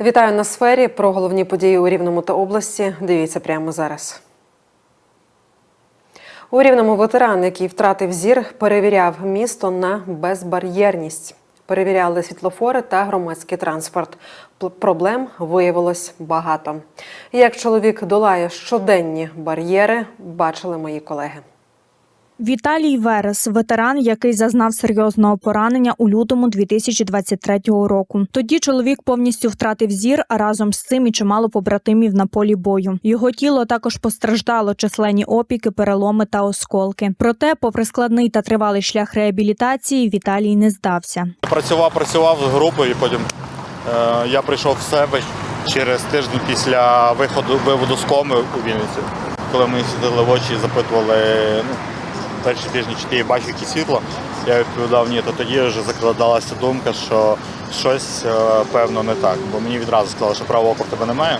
Вітаю на сфері. Про головні події у Рівному та області. Дивіться прямо зараз. У Рівному ветеран, який втратив зір, перевіряв місто на безбар'єрність. Перевіряли світлофори та громадський транспорт. Проблем виявилось багато. Як чоловік долає щоденні бар'єри, бачили мої колеги. Віталій Верес, ветеран, який зазнав серйозного поранення у лютому 2023 року. Тоді чоловік повністю втратив зір, а разом з цим і чимало побратимів на полі бою. Його тіло також постраждало численні опіки, переломи та осколки. Проте, попри складний та тривалий шлях реабілітації, Віталій не здався. Працював, працював з групою, і потім е, я прийшов в себе через тиждень після виходу виводу з коми у Вінниці, коли ми сиділи в очі і запитували ну, перші тижні, чи ти я бачив, якісь світло. Я відповідав ні, то тоді вже закладалася думка, що щось е, певно не так. Бо мені відразу сказали, що правого ока в тебе немає.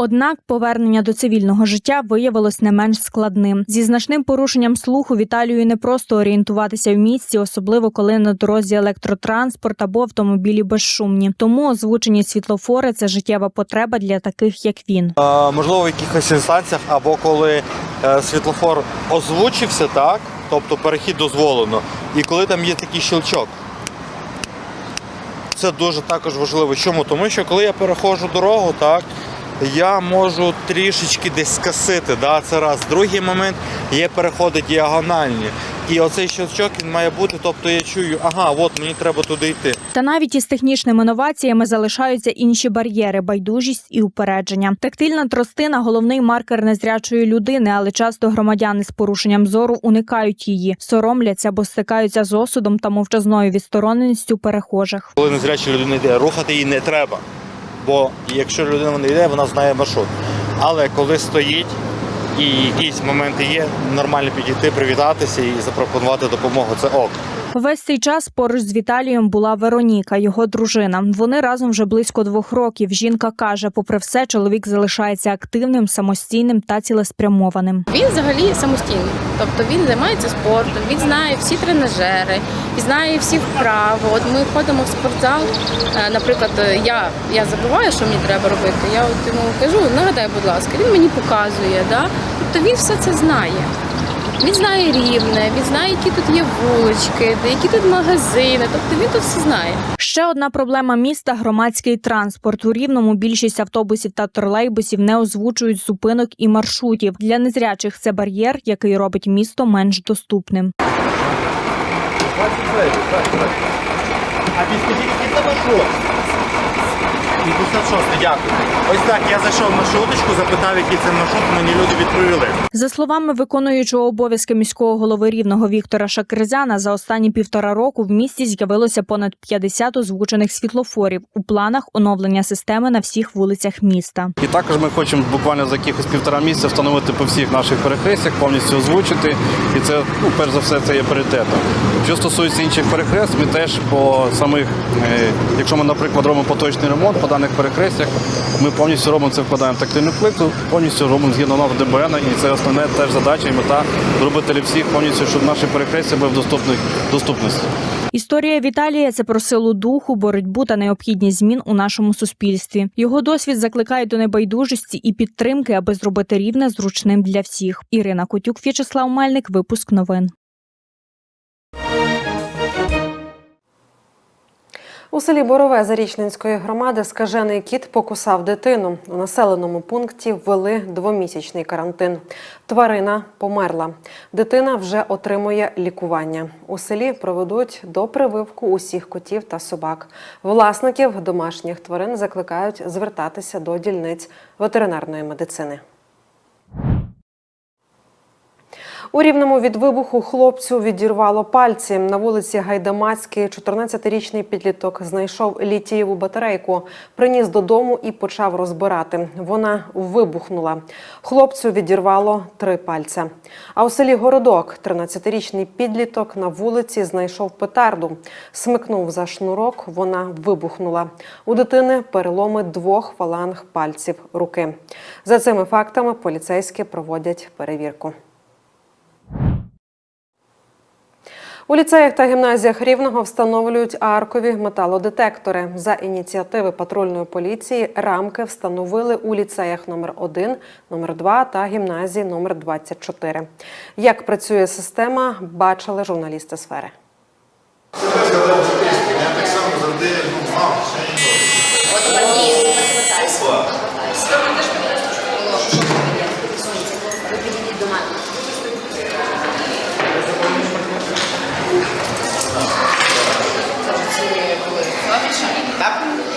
Однак повернення до цивільного життя виявилось не менш складним. Зі значним порушенням слуху Віталію не просто орієнтуватися в місті, особливо коли на дорозі електротранспорт або автомобілі безшумні. Тому озвучені світлофори це життєва потреба для таких, як він. Е, можливо, в якихось інстанціях, або коли е, світлофор озвучився, так, тобто перехід дозволено, і коли там є такий щелчок. Це дуже також важливо. Чому? Тому що коли я переходжу дорогу, так, я можу трішечки десь скасити. Да, це раз. Другий момент є переходи діагональні. І оцей щелчок він має бути, тобто я чую, ага, от мені треба туди йти. Та навіть із технічними новаціями залишаються інші бар'єри, байдужість і упередження. Тактильна тростина головний маркер незрячої людини, але часто громадяни з порушенням зору уникають її, соромляться або стикаються з осудом та мовчазною відстороненістю перехожих. Коли незряча людина йде, рухати її не треба. Бо якщо людина не йде, вона знає маршрут. Але коли стоїть і якісь моменти є, нормально підійти, привітатися і запропонувати допомогу. Це ок. Весь цей час поруч з Віталієм була Вероніка, його дружина. Вони разом вже близько двох років. Жінка каже, попри все, чоловік залишається активним, самостійним та цілеспрямованим. Він взагалі самостійний, тобто він займається спортом, він знає всі тренажери, він знає всі вправи. От ми ходимо в спортзал. е, Наприклад, е, я, я забуваю, що мені треба робити. Я от йому кажу, нагадай, будь ласка, він мені показує. Да? Тобто він все це знає. Він знає рівне, він знає, які тут є вулички, які тут магазини. Тобто він тут все знає. Ще одна проблема міста громадський транспорт. У рівному більшість автобусів та тролейбусів не озвучують зупинок і маршрутів. Для незрячих це бар'єр, який робить місто менш доступним. А підскажіть, який це маршрут? 56, дякую. Ось так, я зайшов в маршруточку, запитав, який це маршрут, мені люди відповіли. За словами виконуючого обов'язки міського голови рівного Віктора Шакризяна, за останні півтора року в місті з'явилося понад 50 озвучених світлофорів. У планах оновлення системи на всіх вулицях міста. І також ми хочемо буквально за якихось півтора місяця встановити по всіх наших перехрестях, повністю озвучити. І це, ну, перш за все, це є пріоритетом. Що стосується інших перехрест, ми теж по самих, е, якщо ми, наприклад, робимо поточний ремонт по даних перехрестях, ми повністю робимо це, вкладаємо тактильну плиту, повністю робимо згідно норм ДБН, і це основне теж задача і мета зробити для всіх повністю, щоб наші перехрестя були в доступних доступності. Історія Віталія це про силу духу, боротьбу та необхідність змін у нашому суспільстві. Його досвід закликає до небайдужості і підтримки, аби зробити рівне зручним для всіх. Ірина Котюк, В'ячеслав Мельник, випуск новин. У селі Борове Зарічненської громади скажений кіт покусав дитину. У населеному пункті ввели двомісячний карантин. Тварина померла. Дитина вже отримує лікування. У селі проведуть до прививку усіх котів та собак. Власників домашніх тварин закликають звертатися до дільниць ветеринарної медицини. У рівному від вибуху хлопцю відірвало пальці. На вулиці Гайдамацькій 14-річний підліток знайшов літієву батарейку, приніс додому і почав розбирати. Вона вибухнула. Хлопцю відірвало три пальця. А у селі Городок 13-річний підліток на вулиці знайшов петарду. Смикнув за шнурок, вона вибухнула. У дитини переломи двох фаланг пальців руки. За цими фактами поліцейські проводять перевірку. У ліцеях та гімназіях Рівного встановлюють аркові металодетектори. За ініціативи патрульної поліції рамки встановили у ліцеях номер 1 номер 2 та гімназії номер 24. Як працює система, бачили журналісти сфери. Absolutely. Love you, Shani.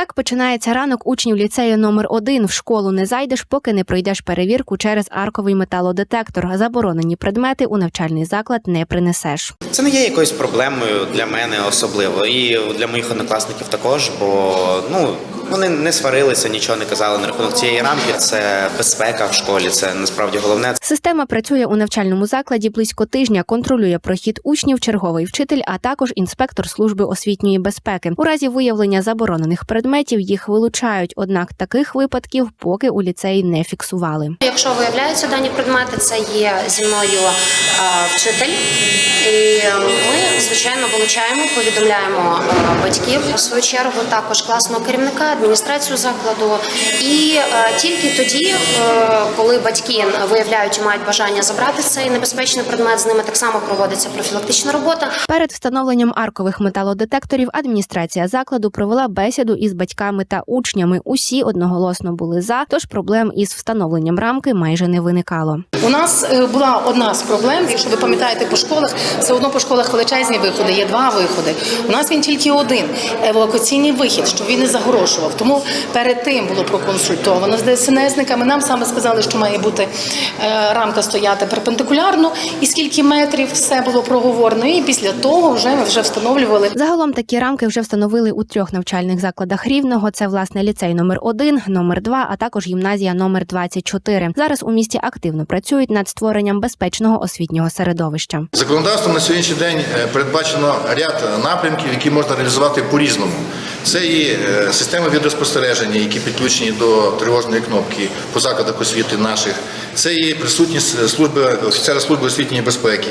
Так починається ранок учнів ліцею номер 1 В школу не зайдеш, поки не пройдеш перевірку через арковий металодетектор. Заборонені предмети у навчальний заклад не принесеш. Це не є якоюсь проблемою для мене особливо, і для моїх однокласників також, бо ну вони не сварилися, нічого не казали на рахунок цієї рамки. Це безпека в школі. Це насправді головне. Система працює у навчальному закладі близько тижня, контролює прохід учнів, черговий вчитель, а також інспектор служби освітньої безпеки. У разі виявлення заборонених предметів їх вилучають. Однак таких випадків поки у ліцеї не фіксували. Якщо виявляються дані предмети, це є зі мною вчитель, і е, ми звичайно вилучаємо, повідомляємо е, батьків у свою чергу, також класного керівника, адміністрацію закладу. І е, тільки тоді, е, коли батьки виявляють і мають бажання забрати цей небезпечний предмет, з ними так само проводиться профілактична робота. Перед встановленням аркових металодетекторів адміністрація закладу провела бесіду із батьками та учнями. Усі одноголосно були за, тож проблем із встановленням рамки майже не виникало. У нас е, була одна з проблем, якщо ви пам'ятаєте по школах, все одно по школах величезні виходи, є два виходи. У нас він тільки один евакуаційний вихід, щоб він не загорошував. Тому перед тим було проконсультовано з ДСНСниками. Нам саме сказали, що має бути е, рамка стояти перпендикулярно, і скільки метрів все було проговорено. І після того вже ми вже встановлювали Загалом такі рамки вже встановили у трьох навчальних закладах рівного. Це власне ліцей номер 1 номер 2 а також гімназія номер 24 Зараз у місті активно працюють над створенням безпечного освітнього середовища. Законодавством на сьогоднішній день е, передбачено ряд напрямків, які можна реалізувати по-різному. Це і е, системи відеоспостереження, які підключені до тривожної кнопки по закладах освіти наших. Це і присутність служби офіцера служби освітньої безпеки.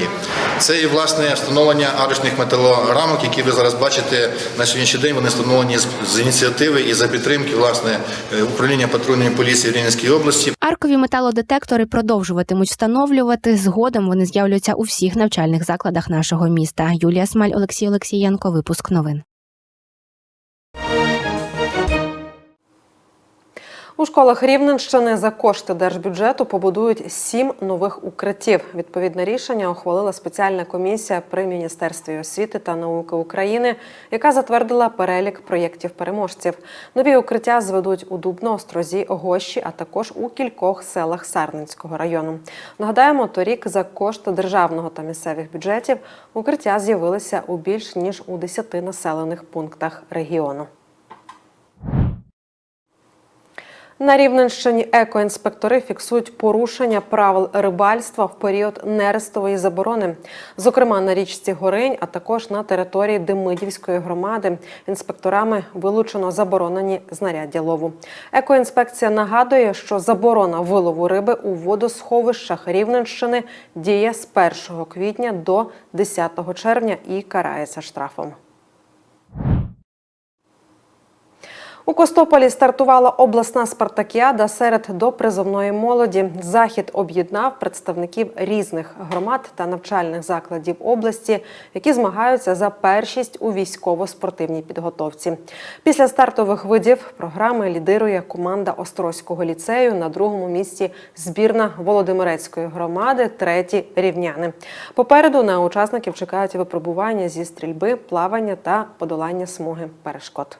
Це і власне встановлення арочних металорамок, які ви зараз бачите на сьогоднішній день. Вони встановлені з, ініціативи і за підтримки власне е, управління патрульної поліції в Рівненській області. Аркові металодетектори продовжуватимуть встановлювати. Згодом вони з'являться у всіх навчальних закладах нашого міста. Юлія Смаль, Олексій Олексієнко. Випуск новин. У школах Рівненщини за кошти держбюджету побудують сім нових укриттів. Відповідне рішення ухвалила спеціальна комісія при Міністерстві освіти та науки України, яка затвердила перелік проєктів переможців. Нові укриття зведуть у Дубно, Острозі, Гощі, а також у кількох селах Сарненського району. Нагадаємо, торік за кошти державного та місцевих бюджетів укриття з'явилися у більш ніж у 10 населених пунктах регіону. На Рівненщині екоінспектори фіксують порушення правил рибальства в період нерестової заборони. Зокрема, на річці Горинь, а також на території Демидівської громади. Інспекторами вилучено заборонені знаряддя лову. Екоінспекція нагадує, що заборона вилову риби у водосховищах Рівненщини діє з 1 квітня до 10 червня і карається штрафом. У Костополі стартувала обласна спартакіада серед допризовної молоді. Захід об'єднав представників різних громад та навчальних закладів області, які змагаються за першість у військово-спортивній підготовці. Після стартових видів програми лідирує команда Острозького ліцею на другому місці збірна Володимирецької громади, треті рівняни. Попереду на учасників чекають випробування зі стрільби, плавання та подолання смуги перешкод.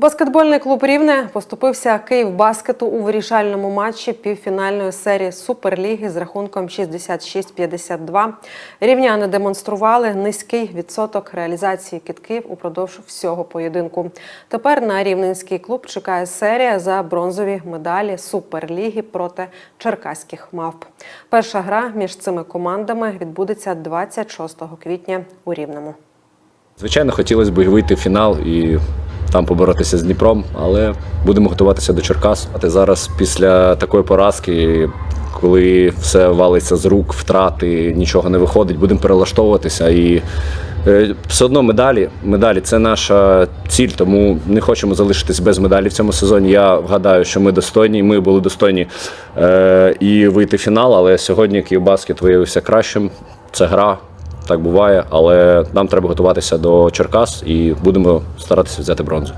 Баскетбольний клуб Рівне поступився Київбаскету у вирішальному матчі півфінальної серії Суперліги з рахунком 66-52. Рівняни демонстрували низький відсоток реалізації китків упродовж всього поєдинку. Тепер на рівненський клуб чекає серія за бронзові медалі Суперліги проти черкаських мавп. Перша гра між цими командами відбудеться 26 квітня у Рівному. Звичайно, хотілося б вийти в фінал і там поборотися з Дніпром, але будемо готуватися до Черкас. А ти зараз після такої поразки коли все валиться з рук, втрати, нічого не виходить, будемо перелаштовуватися. І е, все одно медалі. Медалі це наша ціль, тому не хочемо залишитись без медалі в цьому сезоні. Я вгадаю, що ми достойні, ми були достойні е, і вийти в фінал, але сьогодні Київбаскет виявився кращим. Це гра. Так буває, але нам треба готуватися до Черкас і будемо старатися взяти бронзу.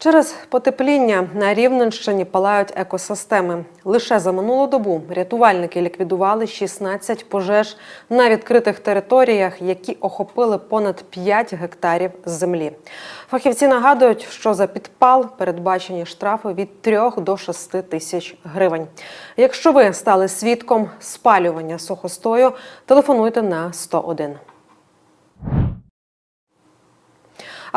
Через потепління на Рівненщині палають екосистеми. Лише за минулу добу рятувальники ліквідували 16 пожеж на відкритих територіях, які охопили понад 5 гектарів землі. Фахівці нагадують, що за підпал передбачені штрафи від 3 до 6 тисяч гривень. Якщо ви стали свідком спалювання сухостою, телефонуйте на 101.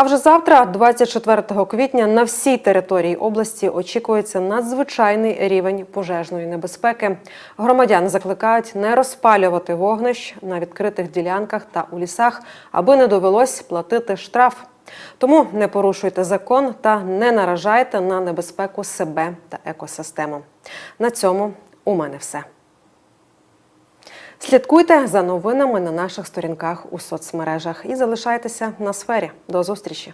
А вже завтра, 24 квітня, на всій території області очікується надзвичайний рівень пожежної небезпеки. Громадян закликають не розпалювати вогнищ на відкритих ділянках та у лісах, аби не довелось платити штраф. Тому не порушуйте закон та не наражайте на небезпеку себе та екосистему. На цьому у мене все. Слідкуйте за новинами на наших сторінках у соцмережах і залишайтеся на сфері. До зустрічі!